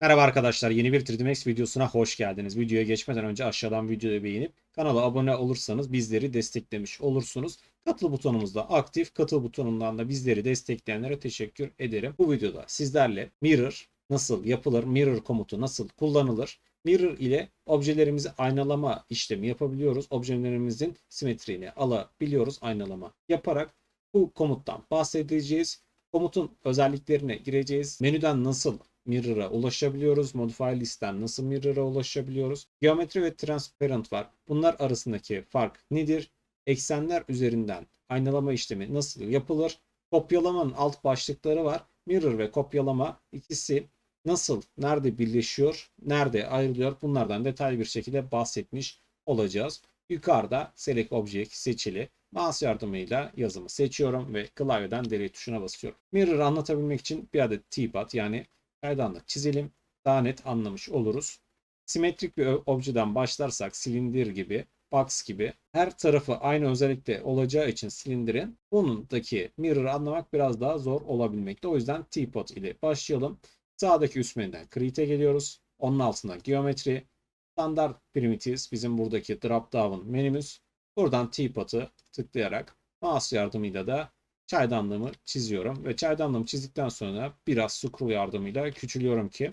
Merhaba arkadaşlar yeni bir 3D Max videosuna hoş geldiniz. Videoya geçmeden önce aşağıdan videoyu beğenip kanala abone olursanız bizleri desteklemiş olursunuz. Katıl butonumuzda aktif, katıl butonundan da bizleri destekleyenlere teşekkür ederim. Bu videoda sizlerle Mirror nasıl yapılır, Mirror komutu nasıl kullanılır, Mirror ile objelerimizi aynalama işlemi yapabiliyoruz. Objelerimizin simetriğini alabiliyoruz aynalama yaparak. Bu komuttan bahsedeceğiz. Komutun özelliklerine gireceğiz. Menüden nasıl Mirror'a ulaşabiliyoruz. Modify listten nasıl Mirror'a ulaşabiliyoruz? Geometri ve Transparent var. Bunlar arasındaki fark nedir? Eksenler üzerinden aynalama işlemi nasıl yapılır? Kopyalamanın alt başlıkları var. Mirror ve kopyalama ikisi nasıl, nerede birleşiyor, nerede ayrılıyor? Bunlardan detaylı bir şekilde bahsetmiş olacağız. Yukarıda Select Object seçili. Mouse yardımıyla yazımı seçiyorum ve klavyeden delete tuşuna basıyorum. Mirror anlatabilmek için bir adet T-pad yani çaydanlık çizelim. Daha net anlamış oluruz. Simetrik bir objeden başlarsak silindir gibi, box gibi her tarafı aynı özellikte olacağı için silindirin bunundaki mirror'ı anlamak biraz daha zor olabilmekte. O yüzden T-pod ile başlayalım. Sağdaki üst menüden create'e geliyoruz. Onun altına geometri, standart primitives bizim buradaki drop down menümüz. Buradan T-pod'ı tıklayarak mouse yardımıyla da çaydanlığımı çiziyorum ve çaydanlığımı çizdikten sonra biraz scroll yardımıyla küçülüyorum ki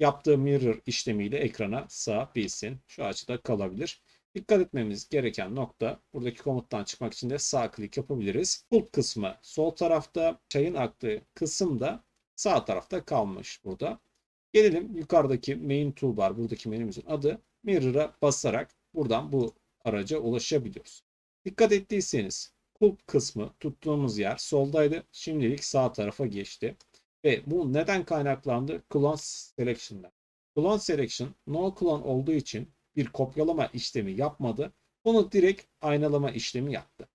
yaptığım mirror işlemiyle ekrana sığabilsin. Şu açıda kalabilir. Dikkat etmemiz gereken nokta buradaki komuttan çıkmak için de sağ klik yapabiliriz. Pulp kısmı sol tarafta, çayın aktığı kısım da sağ tarafta kalmış burada. Gelelim yukarıdaki main toolbar buradaki menümüzün adı mirror'a basarak buradan bu araca ulaşabiliyoruz. Dikkat ettiyseniz kulp kısmı tuttuğumuz yer soldaydı. Şimdilik sağ tarafa geçti. Ve bu neden kaynaklandı? Clone Selection'dan. Clone Selection no clone olduğu için bir kopyalama işlemi yapmadı. Bunu direkt aynalama işlemi yaptı.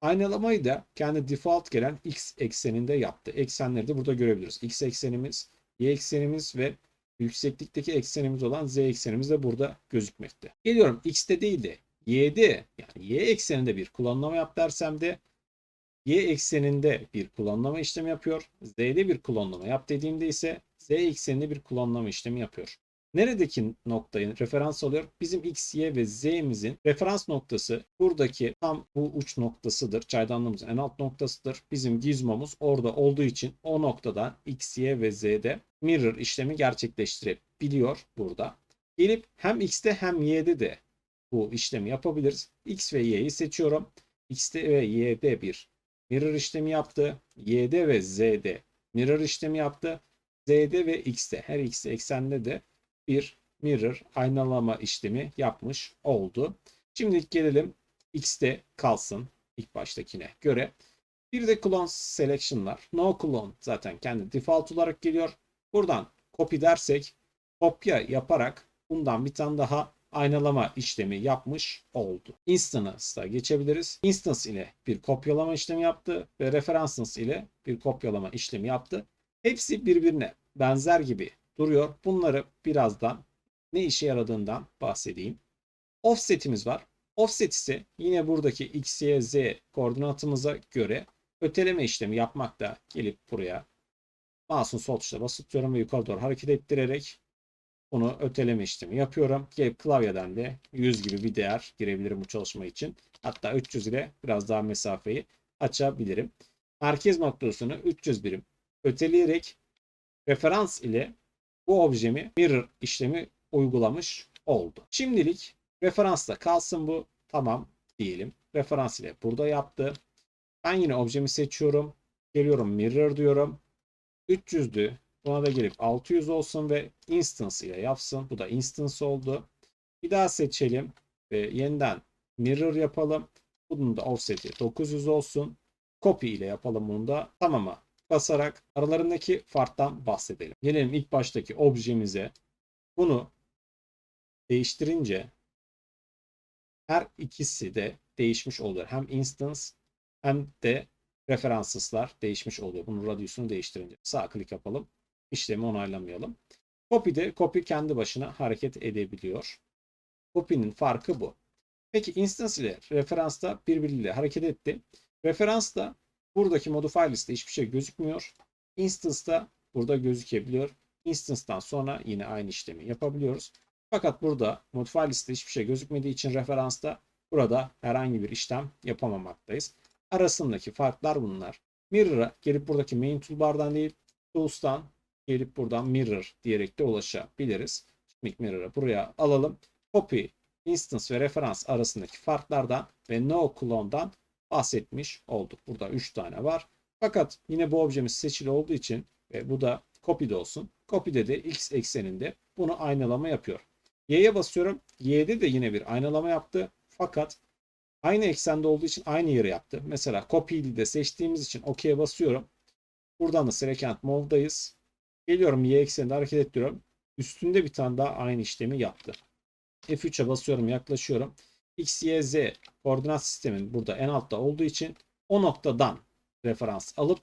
Aynalamayı da kendi default gelen x ekseninde yaptı. Eksenleri de burada görebiliriz. X eksenimiz, y eksenimiz ve yükseklikteki eksenimiz olan z eksenimiz de burada gözükmekte. Geliyorum x'te değil de y'de yani y ekseninde bir kullanılma yap dersem de y ekseninde bir kullanılma işlemi yapıyor. Z'de bir kullanılma yap dediğimde ise z ekseninde bir kullanılma işlemi yapıyor. Neredeki noktayı referans alıyor? Bizim x, y ve z'imizin referans noktası buradaki tam bu uç noktasıdır. Çaydanlığımızın en alt noktasıdır. Bizim gizmomuz orada olduğu için o noktadan x, y ve z'de mirror işlemi gerçekleştirebiliyor burada. Gelip hem x'te hem y'de de bu işlemi yapabiliriz. X ve Y'yi seçiyorum. X'te ve Y'de bir mirror işlemi yaptı. Y'de ve Z'de mirror işlemi yaptı. Z'de ve X'te her X eksende de bir mirror aynalama işlemi yapmış oldu. Şimdi gelelim X'te kalsın ilk baştakine göre. Bir de clone selection var. No clone zaten kendi default olarak geliyor. Buradan copy dersek kopya yaparak bundan bir tane daha aynalama işlemi yapmış oldu. Instance'a geçebiliriz. Instance ile bir kopyalama işlemi yaptı ve references ile bir kopyalama işlemi yaptı. Hepsi birbirine benzer gibi duruyor. Bunları birazdan ne işe yaradığından bahsedeyim. Offset'imiz var. Offset ise yine buradaki x, y, z koordinatımıza göre öteleme işlemi yapmakta gelip buraya mouse'un sol tuşuna basıp ve yukarı doğru hareket ettirerek bunu öteleme işlemi yapıyorum. Gelip klavyeden de 100 gibi bir değer girebilirim bu çalışma için. Hatta 300 ile biraz daha mesafeyi açabilirim. Merkez noktasını 300 birim öteleyerek referans ile bu objemi mirror işlemi uygulamış oldu. Şimdilik referansla kalsın bu. Tamam diyelim. Referans ile burada yaptı. Ben yine objemi seçiyorum. Geliyorum mirror diyorum. 300'dü. Buna da gelip 600 olsun ve instance ile yapsın. Bu da instance oldu. Bir daha seçelim ve yeniden mirror yapalım. Bunun da offset'i 900 olsun. Copy ile yapalım bunu da. Tamama basarak aralarındaki farktan bahsedelim. Gelelim ilk baştaki objemize. Bunu değiştirince her ikisi de değişmiş oluyor. Hem instance hem de referanslar değişmiş oluyor. Bunun radiusunu değiştirince. Sağ klik yapalım işlemi onaylamayalım. Copy'de copy kendi başına hareket edebiliyor. Copy'nin farkı bu. Peki instance ile referansta birbiriyle hareket etti. Referansta buradaki modify liste hiçbir şey gözükmüyor. Instance'da burada gözükebiliyor. Instance'dan sonra yine aynı işlemi yapabiliyoruz. Fakat burada modify liste hiçbir şey gözükmediği için referansta burada herhangi bir işlem yapamamaktayız. Arasındaki farklar bunlar. Mirror'a gelip buradaki main toolbar'dan değil tools'tan gelip buradan mirror diyerek de ulaşabiliriz. Şimdi mirror'ı buraya alalım. Copy, instance ve referans arasındaki farklardan ve no clone'dan bahsetmiş olduk. Burada 3 tane var. Fakat yine bu objemiz seçili olduğu için ve bu da copy'de olsun. Copy'de de x ekseninde bunu aynalama yapıyor. Y'ye basıyorum. Y'de de yine bir aynalama yaptı. Fakat aynı eksende olduğu için aynı yere yaptı. Mesela copy'yi de seçtiğimiz için OK'ye basıyorum. Buradan da select move'dayız. Geliyorum Y ekseninde hareket ettiriyorum. Üstünde bir tane daha aynı işlemi yaptı. F3'e basıyorum yaklaşıyorum. X, Y, Z koordinat sistemin burada en altta olduğu için o noktadan referans alıp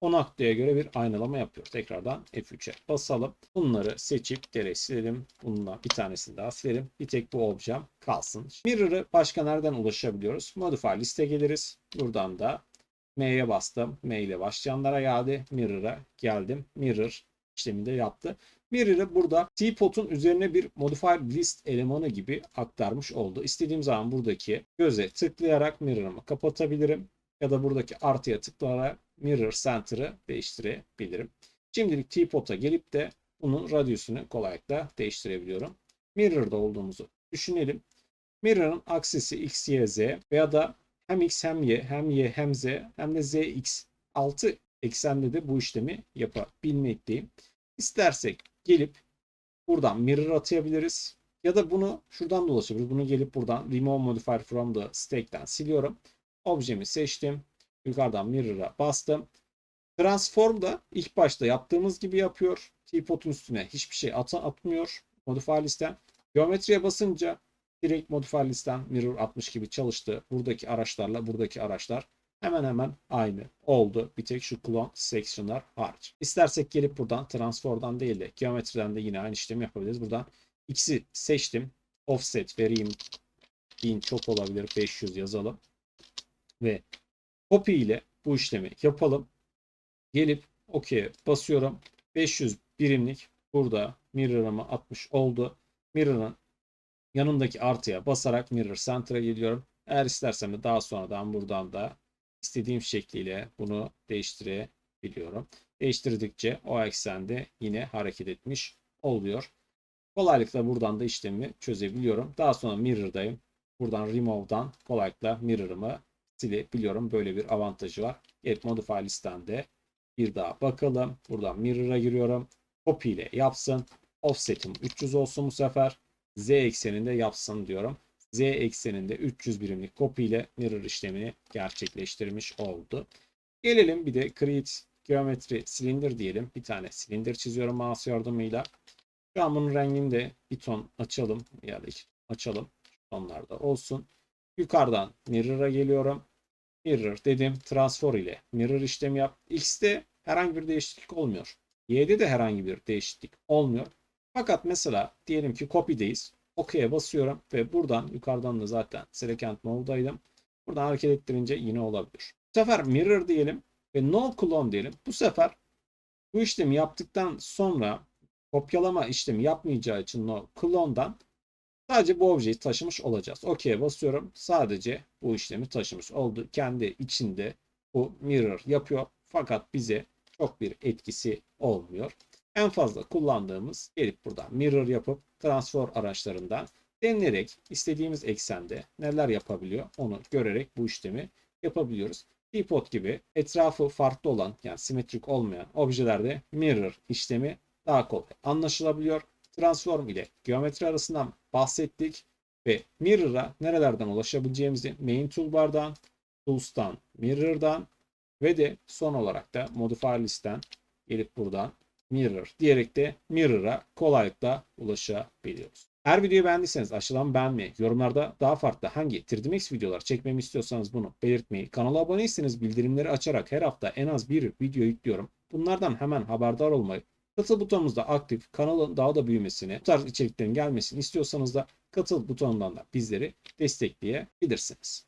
o noktaya göre bir aynalama yapıyor. Tekrardan F3'e basalım. Bunları seçip direkt silelim. Bununla bir tanesini daha silelim. Bir tek bu objem kalsın. Mirror'ı başka nereden ulaşabiliyoruz? Modify liste geliriz. Buradan da M'ye bastım. M ile başlayanlara geldi. Mirror'a geldim. Mirror işleminde yaptı. Mirror'ı burada Teapot'un üzerine bir modifier list elemanı gibi aktarmış oldu. İstediğim zaman buradaki göze tıklayarak mirror'ımı kapatabilirim. Ya da buradaki artıya tıklayarak mirror center'ı değiştirebilirim. Şimdilik Teapot'a gelip de bunun radyusunu kolaylıkla değiştirebiliyorum. Mirror'da olduğumuzu düşünelim. Mirror'ın aksisi x, y, z veya da hem x hem y hem y hem z hem de z x 6 eksende de bu işlemi yapabilmekteyim. İstersek gelip buradan mirror atayabiliriz. Ya da bunu şuradan dolaşabiliriz. Bunu gelip buradan remove modifier from the stack'ten siliyorum. Objemi seçtim. Yukarıdan mirror'a bastım. Transform da ilk başta yaptığımız gibi yapıyor. Teapot'un üstüne hiçbir şey at atmıyor. Modifier listen. Geometriye basınca direkt modifier listen mirror 60 gibi çalıştı. Buradaki araçlarla buradaki araçlar hemen hemen aynı oldu. Bir tek şu clone section'lar hariç. İstersek gelip buradan transform'dan değil de geometriden de yine aynı işlemi yapabiliriz. Buradan x'i seçtim. Offset vereyim. 1000 çok olabilir. 500 yazalım. Ve copy ile bu işlemi yapalım. Gelip OK'ye basıyorum. 500 birimlik burada mirror'ımı atmış oldu. Mirror'ın yanındaki artıya basarak mirror center'a geliyorum. Eğer istersem de daha sonradan buradan da istediğim şekliyle bunu değiştirebiliyorum. Değiştirdikçe o eksende yine hareket etmiş oluyor. Kolaylıkla buradan da işlemi çözebiliyorum. Daha sonra mirror'dayım. Buradan remove'dan kolaylıkla mirror'ımı silebiliyorum. Böyle bir avantajı var. Get modify listemde bir daha bakalım. Buradan mirror'a giriyorum. Copy ile yapsın. Offset'im 300 olsun bu sefer. Z ekseninde yapsın diyorum. Z ekseninde 300 birimlik copy ile mirror işlemini gerçekleştirmiş oldu. Gelelim bir de create geometri silindir diyelim. Bir tane silindir çiziyorum mouse yardımıyla. Şu an bunun rengini de bir ton açalım ya da açalım. Tonlarda olsun. Yukarıdan mirror'a geliyorum. Mirror dedim. Transform ile mirror işlemi yap. X'te herhangi bir değişiklik olmuyor. Y'de de herhangi bir değişiklik olmuyor. Fakat mesela diyelim ki copy'deyiz. OK'ye basıyorum ve buradan yukarıdan da zaten select move'daydım. Buradan hareket ettirince yine olabilir. Bu sefer mirror diyelim ve no clone diyelim. Bu sefer bu işlemi yaptıktan sonra kopyalama işlemi yapmayacağı için no clone'dan sadece bu objeyi taşımış olacağız. OK'ye basıyorum. Sadece bu işlemi taşımış oldu. Kendi içinde bu mirror yapıyor. Fakat bize çok bir etkisi olmuyor. En fazla kullandığımız gelip buradan mirror yapıp transfer araçlarından denilerek istediğimiz eksende neler yapabiliyor onu görerek bu işlemi yapabiliyoruz. Teapot gibi etrafı farklı olan yani simetrik olmayan objelerde mirror işlemi daha kolay anlaşılabiliyor. Transform ile geometri arasından bahsettik ve mirror'a nerelerden ulaşabileceğimizi main toolbar'dan, tools'tan, mirror'dan ve de son olarak da modifier list'ten gelip buradan mirror diyerek de mirror'a kolaylıkla ulaşabiliyoruz. Eğer videoyu beğendiyseniz aşağıdan beğenmeyi, yorumlarda daha farklı hangi 3D videolar çekmemi istiyorsanız bunu belirtmeyi, kanala aboneyseniz bildirimleri açarak her hafta en az bir video yüklüyorum. Bunlardan hemen haberdar olmayı, katıl butonumuzda aktif, kanalın daha da büyümesini, bu tarz içeriklerin gelmesini istiyorsanız da katıl butonundan da bizleri destekleyebilirsiniz.